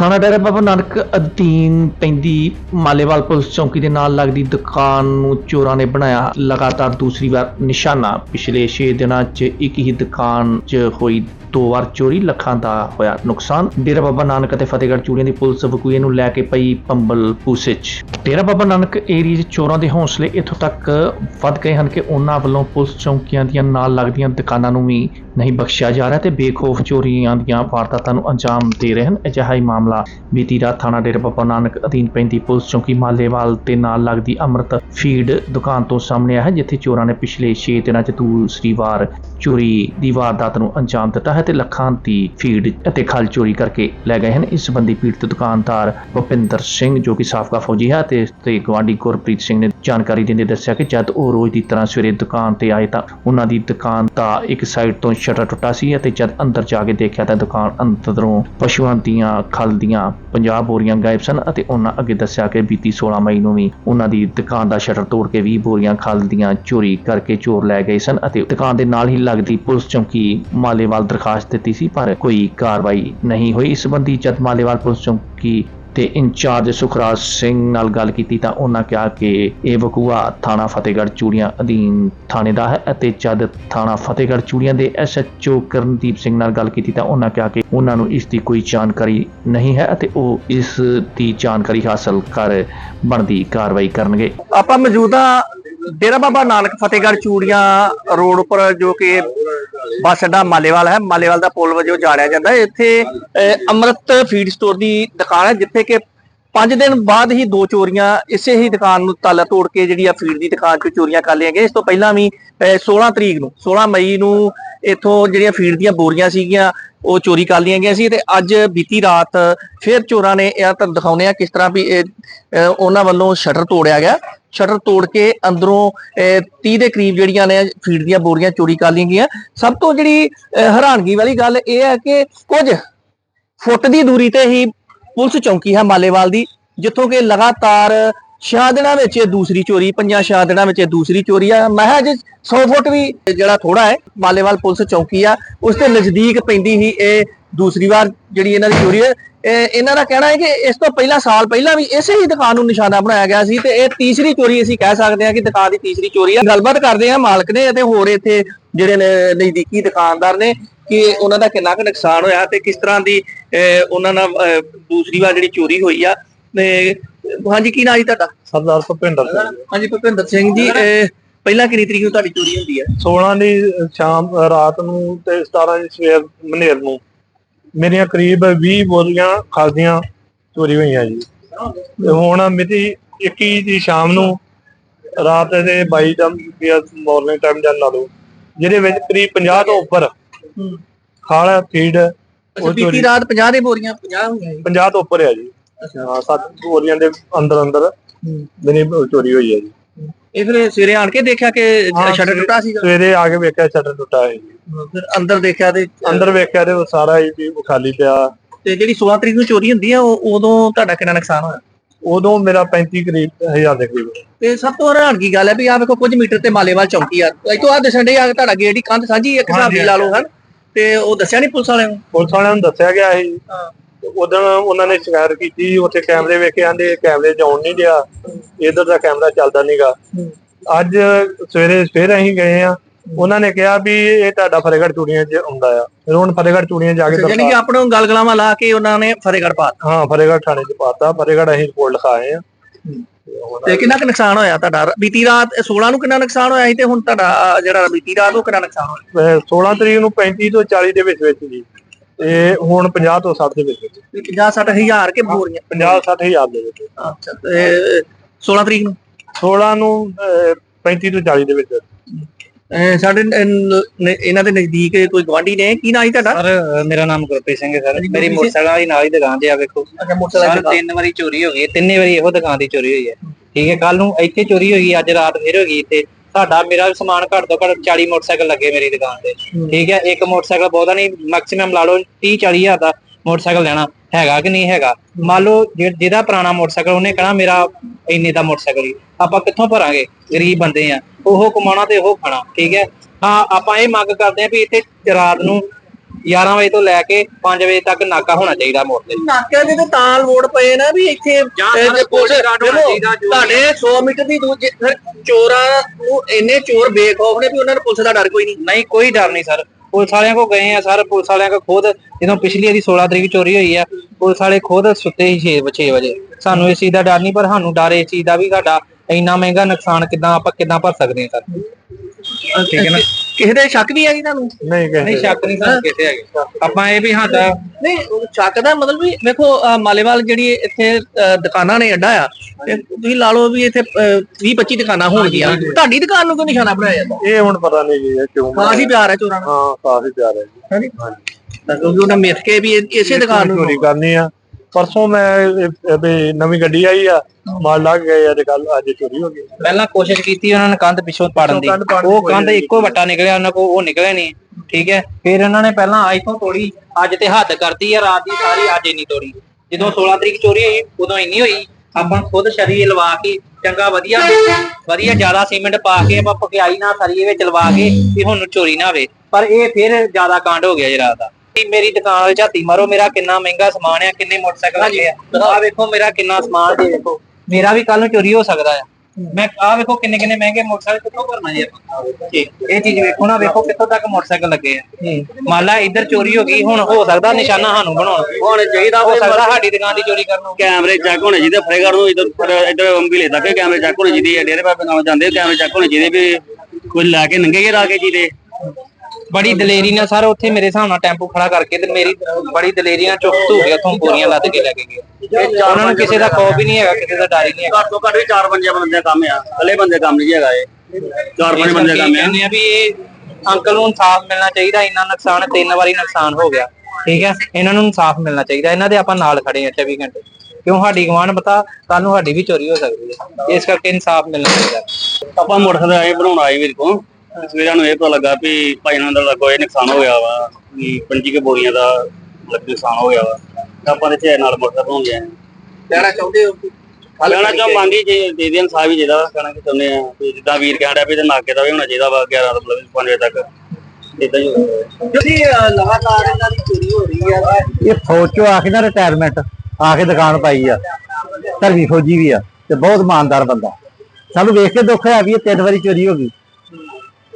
ਥਾਣਾ ਡੇਰਾ ਬਾਬਾ ਨਾਨਕ ਅਧੀਨ ਪੈਂਦੀ ਮਾਲੇਵਾਲ ਪੁਲਿਸ ਚੌਂਕੀ ਦੇ ਨਾਲ ਲੱਗਦੀ ਦੁਕਾਨ ਨੂੰ ਚੋਰਾਂ ਨੇ ਬਣਾਇਆ ਲਗਾਤਾਰ ਦੂਸਰੀ ਵਾਰ ਨਿਸ਼ਾਨਾ। ਪਿਛਲੇ 6 ਦਿਨਾਂ 'ਚ ਇੱਕ ਹੀ ਦੁਕਾਨ 'ਚ ਹੋਈ ਦੋ ਵਾਰ ਚੋਰੀ, ਲੱਖਾਂ ਦਾ ਹੋਇਆ ਨੁਕਸਾਨ। ਡੇਰਾ ਬਾਬਾ ਨਾਨਕ ਅਤੇ ਫਤਿਹਗੜ੍ਹ ਚੂੜੀਆਂ ਦੀ ਪੁਲਿਸ ਵਕੂਏ ਨੂੰ ਲੈ ਕੇ ਪਈ ਪੰਬਲ ਪੂਸੇ 'ਚ। ਡੇਰਾ ਬਾਬਾ ਨਾਨਕ ਏਰੀਆ 'ਚ ਚੋਰਾਂ ਦੇ ਹੌਸਲੇ ਇੱਥੋਂ ਤੱਕ ਵੱਧ ਗਏ ਹਨ ਕਿ ਉਹਨਾਂ ਵੱਲੋਂ ਪੁਲਿਸ ਚੌਂਕੀਆਂ ਦੀਆਂ ਨਾਲ ਲੱਗਦੀਆਂ ਦੁਕਾਨਾਂ ਨੂੰ ਵੀ ਨਹੀਂ ਬਖਸ਼ਿਆ ਜਾ ਰਿਹਾ ਤੇ ਬੇਖੌਫ ਚੋਰੀਆਂ ਦੀਆਂ ਵਾਰਦਾਤਾਂ ਨੂੰ ਅੰਜਾਮ ਦੇ ਰਹੇ ਹਨ। ਅਜਿਹਾ ਹੀ ਮਾਮਲਾ ਬੀਤੀ ਰਾਤ ਥਾਣਾ ਡੇਰਾ ਬਾਬਾ ਨਾਨਕ ਅਧੀਨ ਪੈਂਦੀ ਪੁਲਿਸ ਚੌਂਕੀ ਮਾਲੇਵਾਲ ਤੇ ਨਾਲ ਲੱਗਦੀ ਅੰਮ੍ਰਿਤ ਫੀਡ ਦੁਕਾਨ ਤੋਂ ਸਾਹਮਣੇ ਆਇਆ ਹੈ, ਜਿੱਥੇ ਚੋਰਾਂ ਨੇ ਪਿਛਲੇ 6 ਦਿਨਾਂ 'ਚ ਦੂਸਰੀ ਵਾਰ ਚੋਰੀ ਦੀ ਵਾਰਦਾਤ ਨੂੰ ਅੰਜਾਮ ਦਿੱਤਾ ਹੈ ਤੇ ਲੱਖਾਂ ਦੀ ਫੀਡ ਅਤੇ ਖਲ ਚੋਰੀ ਕਰਕੇ ਲੈ ਗਏ ਹਨ। ਇਸ ਸੰਬੰਧੀ ਪੀੜਤ ਦੁਕਾਨਦਾਰ ਭੁਪਿੰਦਰ ਸਿੰਘ, ਜੋ ਕਿ ਸਾਬਕਾ ਫੌਜੀ ਹੈ ਤੇ ਤੇ ਗਵਾਂਡੀ ਗੁਰਪ੍ਰੀਤ ਸਿੰਘ ਨੇ ਜਾਣਕਾਰੀ ਦਿੰਦੇ ਦੱਸਿਆ ਕਿ ਜਦ ਉਹ ਰੋਜ਼ ਦੀ ਤਰ੍ਹਾਂ ਸਵੇਰੇ ਦੁਕਾਨ ਤੇ ਆਏ ਤਾਂ ਉਹਨਾਂ ਦੀ ਦੁਕਾਨ ਦਾ ਇੱਕ ਸਾਈਡ ਤੋਂ ਸ਼ਟਰ ਟੁੱਟਾ ਸੀ ਅਤੇ ਜਦ ਅੰਦਰ ਜਾ ਕੇ ਦੇਖਿਆ ਤਾਂ ਦੁਕਾਨ ਅੰਦਰੋਂ ਪਸ਼ੂਆਂ ਦੀਆਂ ਖਲ ਦੀਆਂ 50 ਬੋਰੀਆਂ ਗਾਇਬ ਸਨ ਅਤੇ ਉਹਨਾਂ ਅੱਗੇ ਦੱਸਿਆ ਕਿ ਬੀਤੀ 16 ਮਈ ਨੂੰ ਵੀ ਉਹਨਾਂ ਦੀ ਦੁਕਾਨ ਦਾ ਸ਼ਟਰ ਤੋੜ ਕੇ 20 ਬੋਰੀਆਂ ਖਲ ਦੀਆਂ ਚੋਰੀ ਕਰਕੇ ਚੋਰ ਲੈ ਗਏ ਸਨ ਅਤੇ ਦੁਕਾਨ ਦੇ ਨਾਲ ਹੀ ਲੱਗਦੀ ਪੁਲਿਸ ਚੌਂਕੀ ਮਾਲੇਵਾਲ ਦਰਖਾਸਤ ਦਿੱਤੀ ਸੀ ਪਰ ਕੋਈ ਕਾਰਵਾਈ ਨਹੀਂ ਹੋਈ। ਇਸ ਸੰਬੰਧੀ ਜਦ ਮਾਲੇਵਾਲ ਪੁਲਿਸ ਚੌਂਕੀ ਤੇ ਇੰਚਾਰਜ ਸੁਖਰਾਜ ਸਿੰਘ ਨਾਲ ਗੱਲ ਕੀਤੀ ਤਾਂ ਉਹਨਾਂ ਕਿਹਾ ਕਿ ਇਹ ਵਕੂਆ ਥਾਣਾ ਫਤਿਹਗੜ੍ਹ ਚੂੜੀਆਂ ਅਧੀਨ ਥਾਣੇ ਦਾ ਹੈ ਅਤੇ ਜਦ ਥਾਣਾ ਫਤਿਹਗੜ੍ਹ ਚੂੜੀਆਂ ਦੇ ਐਸਐਚਓ ਕਰਨਦੀਪ ਸਿੰਘ ਨਾਲ ਗੱਲ ਕੀਤੀ ਤਾਂ ਉਹਨਾਂ ਕਿਹਾ ਕਿ ਉਹਨਾਂ ਨੂੰ ਇਸ ਦੀ ਕੋਈ ਜਾਣਕਾਰੀ ਨਹੀਂ ਹੈ ਅਤੇ ਉਹ ਇਸ ਦੀ ਜਾਣਕਾਰੀ ਹਾਸਲ ਕਰ ਬਣਦੀ ਕਾਰਵਾਈ ਕਰਨਗੇ। ਆਪਾਂ ਮੌਜੂਦਾ ਡੇਰਾ ਬਾਬਾ ਨਾਨਕ ਫਤਿਹਗੜ੍ਹ ਚੂੜੀਆਂ ਰੋਡ ਉੱਪਰ ਜੋ ਕਿ ਬੱਸ ਅੱਡਾ ਮਾਲੇਵਾਲ ਹੈ ਮਾਲੇਵਾਲ ਦਾ ਪੁਲ ਵਜੋਂ ਜਾਣਿਆ ਜਾਂਦਾ। ਹੈ ਇੱਥੇ ਅਹ, ਅੰਮ੍ਰਿਤ ਫੀਡ ਸਟੋਰ ਦੀ ਦੁਕਾਨ ਹੈ ਜਿੱਥੇ ਕਿ 5 ਦਿਨ ਬਾਅਦ ਹੀ ਦੋ ਚੋਰੀਆਂ ਇਸੇ ਹੀ ਦੁਕਾਨ ਨੂੰ ਤਾਲਾ ਤੋੜ ਕੇ ਜਿਹੜੀ ਆ ਫੀਡ ਦੀ ਦੁਕਾਨ ਚੋਂ ਚੋਰੀਆਂ ਕਰ ਲਈਆਂ ਗਈਆਂ। ਇਸ ਤੋਂ ਪਹਿਲਾਂ ਵੀ ਅਹ, 16 ਤਰੀਕ ਨੂੰ 16 ਮਈ ਨੂੰ ਇੱਥੋਂ ਜਿਹੜੀਆਂ ਫੀਡ ਦੀਆਂ ਬੋਰੀਆਂ ਸੀਗੀਆਂ ਉਹ ਚੋਰੀ ਕਰ ਲਈਆਂ ਗਈਆਂ ਸੀ ਤੇ ਅੱਜ ਬੀਤੀ ਰਾਤ ਫਿਰ ਚੋਰਾਂ ਨੇ ਇਹ ਤੁਹਾਨੂੰ ਦਿਖਾਉਂਦੇ ਆ ਕਿਸ ਤਰ੍ਹਾਂ ਵੀ ਇਹ, ਅਹ, ਉਹਨਾਂ ਵੱਲੋਂ ਸ਼ਟਰ ਤੋੜਿਆ ਗਿਆ। ਸ਼ਟਰ ਤੋੜ ਕੇ ਅੰਦਰੋਂ ਅਹ, 30 ਦੇ ਕਰੀਬ ਜਿਹੜੀਆਂ ਨੇ ਫੀਡ ਦੀਆਂ ਬੋਰੀਆਂ ਚੋਰੀ ਕਰ ਲਈਆਂ ਗਈਆਂ। ਸਭ ਤੋਂ ਜਿਹੜੀ ਹੈਰਾਨਗੀ ਵਾਲੀ ਗੱਲ ਇਹ ਹੈ ਕਿ ਕੁਝ ਫੁੱਟ ਦੀ ਦੂਰੀ ਤੇ ਹੀ ਪੁਲਿਸ ਚੌਂਕੀ ਹੈ ਮਾਲੇਵਾਲ ਦੀ ਜਿੱਥੋਂ ਕਿ ਲਗਾਤਾਰ ਛਿਆ ਦਿਨਾਂ ਵਿੱਚ ਇਹ ਦੂਸਰੀ ਚੋਰੀ ਪੰਜਾਂ ਛਿਆ ਦਿਨਾਂ ਵਿੱਚ ਇਹ ਦੂਸਰੀ ਚੋਰੀ ਆ। ਮਹਿਜ 100 ਫੁੱਟ ਵੀ ਜਿਹੜਾ ਥੋੜਾ ਹੈ ਮਾਲੇਵਾਲ ਪੁਲਿਸ ਚੌਂਕੀ ਆ ਉਸ ਦੇ ਨਜ਼ਦੀਕ ਪੈਂਦੀ ਹੀ ਇਹ ਦੂਸਰੀ ਵਾਰ ਜਿਹੜੀ ਇਹਨਾਂ ਦੀ ਚੋਰੀ ਹੈ ਇਹ ਇਹਨਾਂ ਦਾ ਕਹਿਣਾ ਹੈ ਕਿ ਇਸ ਤੋਂ ਪਹਿਲਾਂ ਸਾਲ ਪਹਿਲਾਂ ਵੀ ਇਸੇ ਹੀ ਦੁਕਾਨ ਨੂੰ ਨਿਸ਼ਾਨਾ ਬਣਾਇਆ ਗਿਆ ਸੀ ਤੇ ਇਹ ਤੀਸਰੀ ਚੋਰੀ ਅਸੀਂ ਕਹਿ ਸਕਦੇ ਹਾਂ ਕਿ ਦੁਕਾਨ ਦੀ ਤੀਸਰੀ ਚੋਰੀ ਹੈ। ਗੱਲਬਾਤ ਕਰਦੇ ਹਾਂ ਮਾਲਕ ਨੇ ਅਤੇ ਹੋਰ ਇੱਥੇ ਜਿਹੜੇ ਨਜ਼ਦੀਕੀ ਦੁਕਾਨਦਾਰ ਨੇ ਕਿ ਉਹਨਾਂ ਦਾ ਕਿੰਨਾ ਕੁ ਨੁਕਸਾਨ ਹੋਇਆ ਤੇ ਕਿਸ ਤਰ੍ਹਾਂ ਦੀ ਉਹਨਾਂ ਨਾਲ ਦੂਸਰੀ ਵਾਰ ਜਿਹੜੀ ਚੋਰੀ ਹੋਈ ਆ। ਤੇ ਹਾਂਜੀ ਕੀ ਨਾਂ ਜੀ ਤੁਹਾਡਾ? ਸਰਦਾਰ ਭੁਪਿੰਦਰ ਸਿੰਘ। ਹਾਂਜੀ ਭੁਪਿੰਦਰ ਸਿੰਘ ਜੀ ਇਹ ਪਹਿਲਾਂ ਕਿੰਨੀ ਤਰੀਕ ਨੂੰ ਤੁਹਾਡੀ ਚੋਰੀ ਹੁੰਦੀ ਹੈ? 16 ਦੀ ਸ਼ਾਮ ਰਾਤ ਨੂੰ ਤੇ 17 ਦੀ ਸਵੇਰ ਮਨੇਰ ਨੂੰ। ਮੇਰੀਆਂ ਕਰੀਬ 20 ਬੋਰੀਆਂ ਖਾਲਦੀਆਂ ਚੋਰੀ ਹੋਈਆਂ ਜੀ। ਤੇ ਹੁਣ ਮਿਤੀ 21 ਦੀ ਸ਼ਾਮ ਨੂੰ ਰਾਤ ਦੇ 22 ਦਾ ਮਾਰਨਿੰਗ ਟਾਈਮ ਜਾਂ ਲਾ ਲਓ ਜਿਹਦੇ ਵਿੱਚ ਕਰੀਬ 50 ਤੋਂ ਉੱਪਰ ਖਾਲ ਫੀਡ ਉਹ ਬੀਤੀ ਰਾਤ 50 ਦੇ ਬੋਰੀਆਂ 50 ਹੋਈਆਂ ਜੀ। 50 ਤੋਂ ਉੱਪਰ ਹੈ ਜੀ। ਹਾਂ ਸੱਤ ਬੋਰੀਆਂ ਦੇ ਅੰਦਰ ਅੰਦਰ ਮੇਰੀ ਚੋਰੀ ਹੋਈ ਹੈ ਜੀ। ਇਹ ਫਿਰ ਸਵੇਰੇ ਆਣ ਕੇ ਦੇਖਿਆ ਕਿ ਹਾਂ, ਸ਼ਟਰ ਟੁੱਟਾ ਸੀਗਾ? ਸਵੇਰੇ ਆ ਕੇ ਵੇਖਿਆ ਸ਼ਟਰ ਟੁੱਟਾ ਹੈ। ਜੀ ਫਿਰ ਅੰਦਰ ਦੇਖਿਆ ਤੇ ਅੰਦਰ ਵੇਖਿਆ ਤੇ ਉਹ ਸਾਰਾ ਹੀ ਵੀ ਖਾਲੀ ਪਿਆ। ਤੇ ਜਿਹੜੀ 16 ਤਰੀਕ ਨੂੰ ਚੋਰੀ ਹੁੰਦੀ ਆ ਉਹ ਉਦੋਂ ਤੁਹਾਡਾ ਕਿੰਨਾ ਨੁਕਸਾਨ ਹੋਇਆ? ਉਦੋਂ ਮੇਰਾ 35 ਕਰੀਬ ਹਜ਼ਾਰ ਦੇ ਕਰੀਬ। ਤੇ ਸਭ ਤੋਂ ਹੈਰਾਨਗੀ ਗੱਲ ਹੈ ਵੀ ਆ ਵੇਖੋ ਕੁਝ ਮੀਟਰ ਤੇ ਮਾਲੇਵਾਲ ਚੌਂਕੀ ਆ। ਇਤੋਂ ਆ ਦਿਸਣ ਦੇ ਆ ਤੁਹਾਡਾ ਗੇਟ ਦੀ ਕੰਧ ਸਾਂਝੀ ਇੱਕ ਹਿਸਾਬ ਦੀ ਲਾ ਲਓ ਹਨ। ਤੇ ਉਹ ਦੱਸਿਆ ਨਹੀਂ ਪੁਲਿਸ ਵਾਲਿਆਂ ਨੂੰ? ਪੁਲਿਸ ਵਾਲਿਆਂ ਨੂੰ ਦੱਸਿਆ ਗਿਆ ਸੀ। ਉਦੋਂ ਉਹਨਾਂ ਨੇ ਸ਼ਿਕਾਇਤ ਕੀਤੀ ਉੱਥੇ ਕੈਮਰੇ ਵੇਖੇ ਆਂਦੇ ਕੈਮਰੇ 'ਚ ਆਉਣ ਨਹੀਂ ਦਿਆ ਇਧਰ ਦਾ ਕੈਮਰਾ ਚੱਲਦਾ ਨਹੀਂਗਾ ਅੱਜ ਸਵੇਰੇ ਫੇਰ ਅਸੀਂ ਗਏ ਆ ਉਹਨਾਂ ਨੇ ਕਿਹਾ ਵੀ ਇਹ ਤੁਹਾਡਾ ਫਤਿਹਗੜ੍ਹ ਚੂੜੀਆਂ 'ਚ ਆਉਂਦਾ ਆ। ਫਿਰ ਹੁਣ ਫਤਿਹਗੜ੍ਹ ਚੂੜੀਆਂ ਜਾ ਕੇ ਯਾਨੀ ਕਿ ਆਪਣੋਂ ਗਲਗਲਾਵਾਂ ਲਾ ਕੇ ਉਹਨਾਂ ਨੇ ਫਤਿਹਗੜ੍ਹ ਪਾ ਦਿੱਤਾ। ਹਾਂ ਫਤਿਹਗੜ੍ਹ ਥਾਣੇ 'ਚ ਪਾਤਾ ਫਤਿਹਗੜ੍ਹ ਅਸੀਂ ਰਿਪੋਰਟ ਲਿਖਾਏ ਆ। ਤੇ ਕਿੰਨਾ ਕੁ ਨੁਕਸਾਨ ਹੋਇਆ ਤੁਹਾਡਾ? ਬੀਤੀ ਰਾਤ 16 ਨੂੰ ਕਿੰਨਾ ਨੁਕਸਾਨ ਹੋਇਆ ਸੀ ਤੇ ਹੁਣ ਤੁਹਾਡਾ ਜਿਹੜਾ ਬੀਤੀ ਰਾਤ ਉਹ ਕਿੰਨਾ ਨੁਕਸਾਨ ਹੋਇਆ? ਅਹ 16 ਤਰੀਕ ਨੂੰ 35 ਤੋਂ 40 ਦੇ ਵਿੱਚ ਵਿੱਚ ਜੀ। ਤੇ ਹੁਣ 50 ਤੋਂ 60 ਦੇ ਵਿੱਚ ਵਿੱਚ 50 60 ਹਜ਼ਾਰ ਕੇ ਬੋਰੀਆਂ 50 60 ਹਜ਼ਾਰ ਦੇ ਵਿੱਚ ਅੱਛਾ ਤੇ 16 ਤਰੀਕ ਨੂੰ? 16 ਨੂੰ ਅਹ, 35 ਤੋਂ 40 ਦੇ ਵਿੱਚ ਸਾਡੇ ਇਹਨਾਂ ਦੇ ਨਜ਼ਦੀਕ ਕੋਈ ਗਵਾਂਢੀ ਨੇ? ਕੀ ਨਾਂ ਸੀ ਤੁਹਾਡਾ? ਸਰ ਮੇਰਾ ਨਾਮ ਗੁਰਪ੍ਰੀਤ ਸਿੰਘ ਹੈ ਸਰ। ਮੇਰੀ ਮੋਟਰਸਾਈਕਲ ਵਾਲੀ ਨਾਲ ਹੀ ਦੁਕਾਨ ਤੇ ਆ ਵੇਖੋ। ਸਰ ਤਿੰਨ ਵਾਰੀ ਚੋਰੀ ਹੋ ਗਈ ਹੈ, ਤਿੰਨੇ ਵਾਰੀ ਇਹੋ ਦੁਕਾਨ ਦੀ ਚੋਰੀ ਹੋਈ ਹੈ। ਠੀਕ ਹੈ ਕੱਲ ਨੂੰ ਇੱਥੇ ਚੋਰੀ ਹੋਈ ਅੱਜ ਰਾਤ ਫਿਰ ਹੋ ਗਈ ਇੱਥੇ। ਸਾਡਾ ਮੇਰਾ ਸਮਾਨ ਘੱਟ ਤੋਂ ਘੱਟ 40 ਮੋਟਰਸਾਈਕਲ ਲੱਗੇ ਮੇਰੀ ਦੁਕਾਨ ਤੇ। ਠੀਕ ਹੈ ਇੱਕ ਮੋਟਰਸਾਈਕਲ ਬਹੁਤਾ ਨਹੀਂ ਮੈਕਸਿਮਮ ਲਾ ਲਓ 30 40 ਹਜ਼ਾਰ ਦਾ ਮੋਟਰਸਾਈਕਲ ਲੈਣਾ ਹੈਗਾ ਕਿ ਨਹੀਂ ਹੈਗਾ? ਮੰਨ ਲਓ ਜਿਹ- ਜਿਹਦਾ ਪੁਰਾਣਾ ਮੋਟਰਸਾਈਕਲ ਉਹਨੇ ਕਹਣਾ ਮੇਰਾ ਇੰਨੇ ਦਾ ਮੋਟਰਸਾਈਕਲ ਹੀ। ਆਪਾਂ ਕਿੱਥੋਂ ਭਰਾਂਗੇ? ਗਰੀਬ ਬੰਦੇ ਆ। ਉਹ ਕਮਾਉਣਾ ਤੇ ਉਹ ਖਾਣਾ ਠੀਕ ਹੈ? ਹਾਂ ਆਪਾਂ ਇਹ ਮੰਗ ਕਰਦੇ ਆ ਵੀ ਇੱਥੇ ਰਾਤ ਨੂੰ 11 ਵਜੇ ਤੋਂ ਲੈ ਕੇ 5 ਵਜੇ ਤੱਕ ਨਾਕਾ ਹੋਣਾ ਚਾਹੀਦਾ ਮੋੜ ਤੇ। ਨਾਕਿਆਂ ਦੇ ਤੇ ਤਾਂ ਲੋੜ ਪਏ ਨਾ ਵੀ ਇੱਥੇ ਜਾਂ ਸਾਰੇ ਜੇ security guard ਹੋਣਾ ਦੇਖੋ, ਚਾਹੀਦਾ, ਜੋ ਤੁਹਾਡੇ 100 ਮੀਟਰ ਦੀ ਦੂਜੇ ਫਿਰ ਚੋਰਾਂ ਨੂੰ ਇੰਨੇ ਚੋਰ ਬੇਖੌਫ ਨੇ ਵੀ ਉਹਨਾਂ ਨੂੰ ਪੁਲਿਸ ਦਾ ਡਰ ਕੋਈ ਨਹੀਂ। ਨਹੀਂ ਕੋਈ ਡਰ ਨਹੀਂ ਸਰ। ਪੁਲਿਸ ਵਾਲਿਆਂ ਕੋ ਗਏ ਆ ਸਰ। ਪੁਲਿਸ ਵਾਲਿਆਂ ਕੋ ਖੁਦ ਜਦੋਂ ਪਿਛਲੀ ਵਾਰੀ 16 ਤਰੀਕ ਚੋਰੀ ਹੋਈ ਆ ਪੁਲਿਸ ਵਾਲੇ ਖੁਦ ਸੁੱਤੇ ਹੀ 6 6 ਵਜੇ। ਸਾਨੂੰ ਇਸ ਚੀਜ਼ ਦਾ ਡਰ ਨਹੀਂ ਪਰ ਸਾਨੂੰ ਡਰ ਇਸ ਚੀਜ਼ ਦਾ ਵੀ ਸਾਡਾ ਇੰਨਾ ਮਹਿੰਗਾ ਨੁਕਸਾਨ ਕਿੱਦਾਂ ਆਪਾਂ ਕਿੱਦਾਂ ਭਰ ਸਕਦੇ ਹਾਂ ਸਰ? ਠੀਕ ਹੈ ਨਾ? ਕਿਸੇ ਦੇ ਸ਼ੱਕ ਵੀ ਹੈ ਜੀ ਤੁਹਾਨੂੰ? ਨਹੀਂ ਨਹੀਂ ਸ਼ੱਕ ਨਹੀਂ ਸਾਨੂੰ ਕਿਤੇ ਹੈਗੇ। ਆਪਾਂ ਇਹ ਵੀ ਸਾਡਾ ਨਹੀਂ ਉਹ ਸ਼ੱਕ ਦਾ ਮਤਲਬ ਵੀ ਵੇਖੋ ਮਾਲੇਵਾਲ ਜਿਹੜੀ ਇੱਥੇ ਦੁਕਾਨਾਂ ਨੇ ਅੱਡਾ ਆ ਤੇ ਤੁਸੀਂ ਲਾ ਲਓ ਵੀ ਇੱਥੇ 20 25 ਦੁਕਾਨਾਂ ਹੋਣਗੀਆਂ ਤੁਹਾਡੀ ਦੁਕਾਨ ਨੂੰ ਕਿਉਂ ਨਿਸ਼ਾਨਾ ਬਣਾਇਆ ਜਾਂਦਾ? ਇਹ ਹੁਣ ਪਤਾ ਨਹੀਂ ਜੀ ਕਿਉਂ ਖਾਸ ਹੀ ਪਿਆਰ ਹੈ ਚੋਰਾਂ ਨਾਲ ਹਾਂ ਕਾਫੀ ਪਿਆਰ ਹੈ ਜੀ। ਹਾਂਜੀ। ਤਾਂ ਕਿਉਂਕਿ ਉਹਨਾਂ ਮਿੱਥ ਕੇ ਵੀ ਇਸੇ ਦੁਕਾਨ ਨੂੰ ਚੋਰੀ ਕਰਨੀ ਆ। ਪਰਸੋਂ ਮੈਂ ਇਹ- ਵੀ ਨਵੀਂ ਗੱਡੀ ਆਈ ਆ ਮਾਲ ਲੱਗ ਗਏ ਤੇ ਕੱਲ ਅੱਜ ਚੋਰੀ ਹੋ ਗਈ। ਪਹਿਲਾਂ ਕੋਸ਼ਿਸ਼ ਕੀਤੀ ਉਹਨਾਂ ਨੇ ਕੰਧ ਪਿੱਛੋਂ ਪਾੜਨ ਦੀ। ਕੰਧ ਪਾੜਨ ਦੀ ਉਹ ਕੋਸ਼ਿਸ਼ ਕੰਧ ਇੱਕੋ ਵੱਟਾ ਨਿਕਲਿਆ ਉਹਨਾਂ ਕੋ ਉਹ ਨਿਕਲਿਆ ਨਹੀਂ। ਠੀਕ ਹੈ ਫਿਰ ਇਹਨਾਂ ਨੇ ਪਹਿਲਾਂ ਅੱਜ ਤੋਂ ਤੋੜੀ ਅੱਜ ਤੇ ਹੱਦ ਕਰਤੀ ਆ ਰਾਤ ਦੀ ਸਾਰੀ ਅੱਜ ਇੰਨੀ ਤੋੜੀ। ਜਦੋਂ 16 ਤਰੀਕ ਚੋਰੀ ਹੋਈ ਉਦੋਂ ਇੰਨੀ ਹੋਈ ਆਪਾਂ ਖੁਦ ਸ਼ਰੀਰ ਲਵਾ ਕੇ ਚੰਗਾ ਵਧੀਆ ਵਧੀਆ ਜ਼ਿਆਦਾ ਸੀਮੈਂਟ ਪਾ ਕੇ ਆਪਾਂ ਪਕਿਆਈ ਨਾਲ ਸਰੀਏ ਵਿੱਚ ਲਵਾ ਕੇ ਵੀ ਹੁਣ ਚੋਰੀ ਨਾ ਹੋਵੇ। ਪਰ ਇਹ ਫਿਰ ਜ਼ਿਆਦਾ ਕਾਂਡ ਹੋ ਗਿਆ ਜੀ ਰਾਤ ਦਾ। ਕਿ ਮੇਰੀ ਦੁਕਾਨ ਵਾਲੇ ਝਾਤੀ ਮਾਰੋ ਮੇਰਾ ਕਿੰਨਾ ਮਹਿੰਗਾ ਸਮਾਨ ਆ ਕਿੰਨੇ ਮੋਟਰਸਾਈਕਲ ਲੱਗੇ ਆ। ਆਹ ਵੇਖੋ ਮੇਰਾ ਕਿੰਨਾ ਸਮਾਨ ਜੀ ਵੇਖੋ ਮੇਰਾ ਵੀ ਕੱਲ ਨੂੰ ਚੋਰੀ ਹੋ ਸਕਦਾ ਆ। ਮੈਂ ਆਹ ਵੇਖੋ ਕਿੰਨੇ ਕਿੰਨੇ ਮਹਿੰਗੇ ਮੋਟਰਸਾਈਕਲ ਕਿੱਥੋਂ ਭਰਨਾ ਜੀ ਆਪਾਂ। ਇਹ ਚੀਜ਼ ਵੇਖੋ ਨਾ ਵੇਖੋ ਕਿੱਥੋਂ ਤੱਕ ਮੋਟਰਸਾਈਕਲ ਲੱਗੇ ਆ। ਮੰਨ ਲਾ ਇੱਧਰ ਚੋਰੀ ਹੋ ਗਈ ਹੁਣ ਹੋ ਸਕਦਾ ਨਿਸ਼ਾਨਾ ਸਾਨੂੰ ਬਣਾਉਣ। ਹੋਣਾ ਚਾਹੀਦਾ ਹੋ ਸਕਦਾ ਸਾਡੀ ਦੁਕਾਨ ਦੀ ਚੋਰੀ ਕਰਨ ਨੂੰ। ਕੈਮਰੇ ਚੈੱਕ ਹੋਣੇ ਚਾਹੀਦੇ ਫਰੇਗੜ ਨੂੰ ਇਧਰ ਇਧਰ ਅੰਬੀਲੇ ਤੱਕ ਕੈਮਰੇ ਚੈੱਕ ਹੋਣੇ ਚਾਹੀਦੇ ਆ ਡੇਰੇ ਬਾਬੇ ਨਾਲ ਜਾਂਦੇ ਕੈਮਰੇ ਚੈੱਕ ਹੋਣੇ ਚਾਹੀਦੇ ਵੀ ਕੋਈ ਲੈ ਕੇ ਨੰਗੇ ਰਾ ਕੇ ਚੀਦੇ ਬੜੀ ਦਲੇਰੀ ਨਾਲ ਸਰ ਉੱਥੇ ਮੇਰੇ ਹਿਸਾਬ ਨਾਲ ਟੈਂਪੂ ਖੜਾ ਕਰਕੇ ਤੇ ਮੇਰੀ ਬੜੀ ਦਲੇਰੀ ਨਾਲ ਚੁੱਕ ਧੂ ਕੇ ਉੱਥੋਂ ਬੋਰੀਆਂ ਲੱਦ ਕੇ ਲੈ ਕੇ ਗਏ। ਉਹਨਾਂ ਨੂੰ ਕਿਸੇ ਦਾ ਖੌਫ ਹੀ ਨਹੀਂ ਹੈਗਾ ਕਿਸੇ ਦਾ ਡਰ ਹੀ ਨਹੀਂ ਹੈਗਾ। ਘੱਟ ਤੋਂ ਘੱਟ ਵੀ ਚਾਰ ਪੰਜ ਬੰਦੇ ਦਾ ਕੰਮ ਆ ਇਕੱਲੇ ਬੰਦੇ ਕੰਮ ਨਹੀਂ ਹੈਗਾ ਇਹ। ਚਾਰ ਪੰਜ ਬੰਦੇ ਦਾ ਕੰਮ ਆ। ਕਹਿੰਦੇ ਆ ਵੀ ਇਹ ਅੰਕਲ ਨੂੰ ਇਨਸਾਫ ਮਿਲਣਾ ਚਾਹੀਦਾ ਇੰਨਾ ਨੁਕਸਾਨ ਤਿੰਨ ਵਾਰੀ ਨੁਕਸਾਨ ਹੋ ਗਿਆ। ਠੀਕ ਹੈ ਇਹਨਾਂ ਨੂੰ ਇਨਸਾਫ ਮਿਲਣਾ ਚਾਹੀਦਾ ਇਹਨਾਂ ਦੇ ਆਪਾਂ ਨਾਲ ਖੜੇ ਆ 24 ਘੰਟੇ। ਕਿਉਂ? ਸਾਡੀ ਗਵਾਂਢ ਪਤਾ ਕੱਲ ਨੂੰ ਸਾਡੀ ਵੀ ਚੋਰੀ ਹੋ ਸਕਦੀ ਹੈ। ਇਸ ਕਰਕੇ ਇਨਸਾਫ ਮਿਲਣਾ ਚਾਹੀਦਾ। ਆਪਾਂ ਮੋਟਰਸਾਈਕਲ ਆਏ ਬਣਾਉਣ ਆਏ ਵੀਰ ਕੋ ਸਵੇਰਾਂ ਨੂੰ ਇਹ ਪਤਾ ਲੱਗਾ ਵੀ ਭਾਈ ਨਾਲ ਦਾ ਲੱਗੋ ਇਹ ਨੁਕਸਾਨ ਹੋ ਗਿਆ ਵਾ ਵੀ ਪੰਜੀ ਕੇ ਬੋਰੀਆਂ ਦਾ ਲੱਗ ਨੁਕਸਾਨ ਹੋ ਗਿਆ ਵਾ। ਤਾਂ ਆਪਾਂ ਦੇ ਚੇ ਨਾਲ ਮੋਟਰਸਾਈਕਲ ਹੋ। ਗਿਆ ਕਹਿਣਾ ਚਾਹੁੰਦੇ ਹੋ ਕਹਿਣਾ ਚਾਹ ਮੰਗੀ ਜੇ ਦੇ ਦੇਣ ਸਾਹਿਬ ਹੀ ਜਿਹਦਾ ਕਹਿਣਾ ਕਿ ਆ ਵੀ ਜਿੱਦਾਂ ਵੀਰ ਕਹਿੰਦਾ ਵੀ ਤੇ ਨਾਕੇ ਦਾ ਵੀ ਹੋਣਾ ਚਾਹੀਦਾ ਵਾ 11 ਤੋਂ ਮਤਲਬ 5 ਵਜੇ ਤੱਕ। ਇਦਾਂ ਹੀ ਅਹ, ਲਗਾਤਾਰ ਇਹਨਾਂ ਦੀ ਚੋਰੀ ਹੋ ਰਹੀ ਹੈ ਇਹ ਫੌਜ ਚੋਂ ਆ ਕੇ ਨਾ ਰਿਟਾਇਰਮੈਂਟ ਆ ਕੇ ਦੁਕਾਨ ਪਾਈ ਆ ਧਰਮੀ ਫੌਜੀ ਵੀ ਆ ਤੇ ਬਹੁਤ ਇਮਾਨਦਾਰ ਬੰਦਾ। ਸਾਨੂੰ ਵੇਖ ਕੇ ਦੁੱਖ ਹੋਇਆ ਵੀ ਇਹ ਤਿੰਨ ਵਾਰੀ ਚੋਰੀ ਹੋ ਗਈ।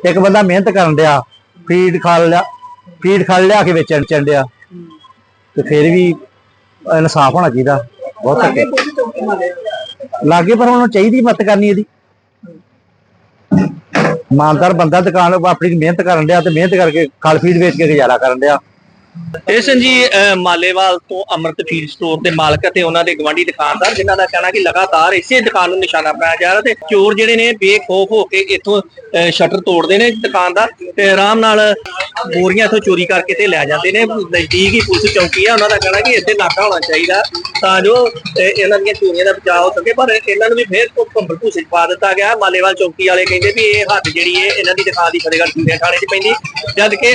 ਇੱਕ ਬੰਦਾ ਮਿਹਨਤ ਕਰਨ ਡਿਆ ਫੀਡ ਖਾਲ ਲਿਆ ਫੀਡ ਖਾਲ ਲਿਆ ਕੇ ਵੇਚਣ ਚੰਡਿਆ ਤੇ ਫਿਰ ਵੀ ਇਨਸਾਫ ਹੋਣਾ ਚਾਹੀਦਾ ਬਹੁਤ ਧੱਕੇ। ਲਾਗੇ ਪਰ ਉਹਨੂੰ ਚਾਹੀਦੀ ਮਤ ਕਰਨੀ ਇਹਦੀ। ਇਮਾਨਦਾਰ ਬੰਦਾ ਦੁਕਾਨ ਆਪਣੀ ਮਿਹਨਤ ਕਰਨ ਡਿਆ ਤੇ ਮਿਹਨਤ ਕਰਕੇ ਖਲ ਫੀਡ ਵੇਚ ਕੇ ਗੁਜ਼ਾਰਾ ਕਰਨ ਡਿਆ। ਜੇਸਨ ਜੀ ਅਹ, ਮਾਲੇਵਾਲ ਤੋਂ ਅਮਰਤ ਫੀਡ ਸਟੋਰ ਦੇ ਮਾਲਕ ਅਤੇ ਉਹਨਾਂ ਦੇ ਗਵਾਂਢੀ ਦੁਕਾਨਦਾਰ ਜਿਨ੍ਹਾਂ ਦਾ ਕਹਿਣਾ ਕਿ ਲਗਾਤਾਰ ਇਸੇ ਦੁਕਾਨ ਨੂੰ ਨਿਸ਼ਾਨਾ ਬਣਾਇਆ ਜਾ ਰਿਹਾ ਤੇ ਚੋਰ ਜਿਹੜੇ ਨੇ ਬੇਖੌਫ ਹੋ ਕੇ ਇੱਥੋਂ ਸ਼ਟਰ ਤੋੜਦੇ ਨੇ ਦੁਕਾਨਦਾਰ ਤੇ ਆਰਾਮ ਨਾਲ ਬੋਰੀਆਂ ਇੱਥੋਂ ਚੋਰੀ ਕਰਕੇ ਤੇ ਲੈ ਜਾਂਦੇ ਨੇ। ਨਜ਼ਦੀਕ ਹੀ ਪੁਲਿਸ ਚੌਕੀ ਆ ਉਹਨਾਂ ਦਾ ਕਹਿਣਾ ਕਿ ਇੱਥੇ ਨਾਕਾ ਹੋਣਾ ਚਾਹੀਦਾ ਤਾਂ ਜੋ ਇਹਨਾਂ ਦੀਆਂ ਚੋਰੀਆਂ ਦਾ ਬਚਾਅ ਹੋ ਸਕੇ ਪਰ ਇਹਨਾਂ ਨੂੰ ਵੀ ਫੇਰ ਭੰਬਲ ਭੂਸੇ ਪਾ ਦਿੱਤਾ ਗਿਆ। ਮਾਲੇਵਾਲ ਚੌਕੀ ਵਾਲੇ ਕਹਿੰਦੇ ਵੀ ਇਹ ਹੱਦ ਜਿਹੜੀ ਹੈ ਇਹਨਾਂ ਦੀ ਦੁਕਾਨ ਦੀ ਫਤਿਹਗੜ੍ਹ ਚੂੜੀਆਂ ਥਾਣੇ 'ਚ ਪੈਂਦੀ। ਜਦ ਕਿ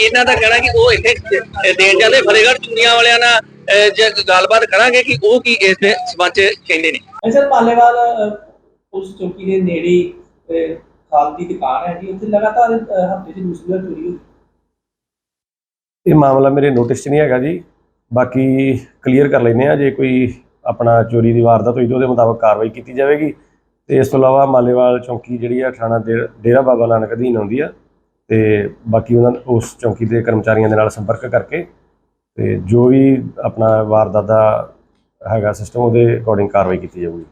ਇਹਨਾਂ ਦਾ ਕਹਿਣਾ ਕਿ ਉਹ ਇੱਥੇ ਦੇਣ ਜਾਂਦੇ ਫਤਿਹਗੜ੍ਹ ਚੂੜੀਆਂ ਵਾਲਿਆਂ ਨਾਲ ਜੇ ਗੱਲਬਾਤ ਕਰਾਂਗੇ ਕਿ ਉਹ ਕੀ ਇਸ ਦੇ ਸਬੰਧ 'ਚ ਕਹਿੰਦੇ ਨੇ। ਸਰ ਪਾਲੇਵਾਲ ਪੁਲਿਸ ਚੌਕੀ ਦੇ ਨੇੜੇ ਖਾਦ ਦੀ ਦੁਕਾਨ ਹੈ ਜੀ। ਉੱਥੇ ਲਗਾਤਾਰ ਹਫ਼ਤੇ 'ਚ ਦੂਸਰੀ ਵਾਰ ਚੋਰੀ ਹੋਈ। ਇਹ ਮਾਮਲਾ ਮੇਰੇ ਨੋਟਿਸ 'ਚ ਨਹੀਂ ਹੈਗਾ ਜੀ। ਬਾਕੀ ਕਲੀਅਰ ਕਰ ਲੈਂਦੇ ਆ ਜੇ ਕੋਈ ਆਪਣਾ ਚੋਰੀ ਦੀ ਵਾਰਦਾਤ ਹੋਈ ਤਾਂ ਉਹਦੇ ਮੁਤਾਬਕ ਕਾਰਵਾਈ ਕੀਤੀ ਜਾਵੇਗੀ। ਤੇ ਇਸ ਤੋਂ ਇਲਾਵਾ ਮਾਲੇਵਾਲ ਚੌਂਕੀ ਜਿਹੜੀ ਆ ਥਾਣਾ ਡੇਰਾ ਡੇਰਾ ਬਾਬਾ ਨਾਨਕ ਅਧੀਨ ਆਉਂਦੀ ਆ। ਤੇ ਬਾਕੀ ਉਹਨਾਂ ਉਸ ਚੌਂਕੀ ਦੇ ਕਰਮਚਾਰੀਆਂ ਦੇ ਨਾਲ ਸੰਪਰਕ ਕਰਕੇ ਤੇ ਜੋ ਵੀ ਆਪਣਾ ਵਾਰਦਾਤ ਦਾ ਹੈਗਾ ਸਿਸਟਮ ਉਹਦੇ ਅਕੋਰਡਿੰਗ ਕਾਰਵਾਈ ਕੀਤੀ ਜਾਊਗੀ।